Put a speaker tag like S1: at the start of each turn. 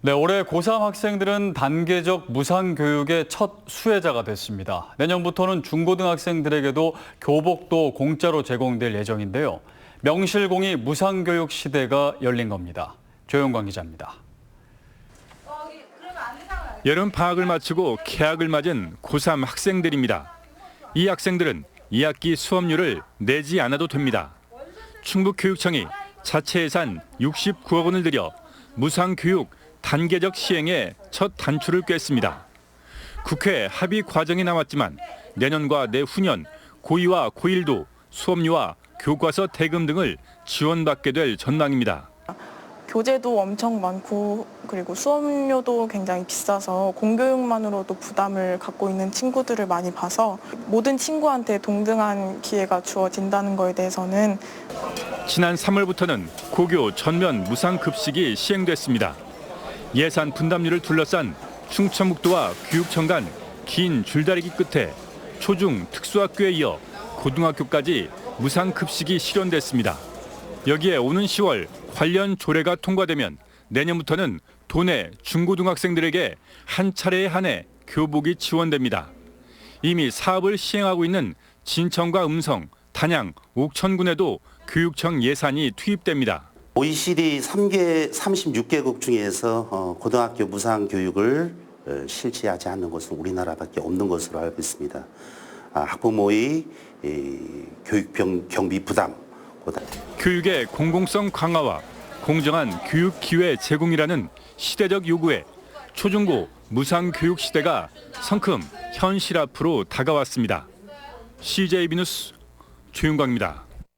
S1: 네, 올해 고3 학생들은 단계적 무상교육의 첫 수혜자가 됐습니다. 내년부터는 중고등학생들에게도 교복도 공짜로 제공될 예정인데요. 명실공히 무상교육 시대가 열린 겁니다. 조영광 기자입니다.
S2: 여름 방학을 마치고 개학을 맞은 고3 학생들입니다. 이 학생들은 2학기 수업료를 내지 않아도 됩니다. 충북교육청이 자체 예산 69억 원을 들여 무상교육 단계적 시행에 첫 단추를 꿰습니다. 국회 합의 과정이 남았지만 내년과 내후년 고2와 고1도 수업료와 교과서 대금 등을 지원받게 될 전망입니다.
S3: 교재도 엄청 많고 그리고 수업료도 굉장히 비싸서 공교육만으로도 부담을 갖고 있는 친구들을 많이 봐서 모든 친구한테 동등한 기회가 주어진다는 거에 대해서는
S2: 지난 3월부터는 고교 전면 무상급식이 시행됐습니다. 예산 분담률을 둘러싼 충청북도와 교육청 간 긴 줄다리기 끝에 초중 특수학교에 이어 고등학교까지 무상급식이 실현됐습니다. 여기에 오는 10월 관련 조례가 통과되면 내년부터는 도내 중고등학생들에게 한 차례에 한해 교복이 지원됩니다. 이미 사업을 시행하고 있는 진천과 음성, 단양, 옥천군에도 교육청 예산이 투입됩니다.
S4: OECD 3개 36개국 중에서 어, 고등학교 무상 교육을 어, 실시하지 않는 것은 우리나라밖에 없는 것으로 알고 있습니다. 아, 학부모의 이, 교육 병, 경비 부담, 보다
S2: 교육의 공공성 강화와 공정한 교육 기회 제공이라는 시대적 요구에 초중고 무상 교육 시대가 성큼 현실 앞으로 다가왔습니다. CJB 뉴스 조윤광입니다.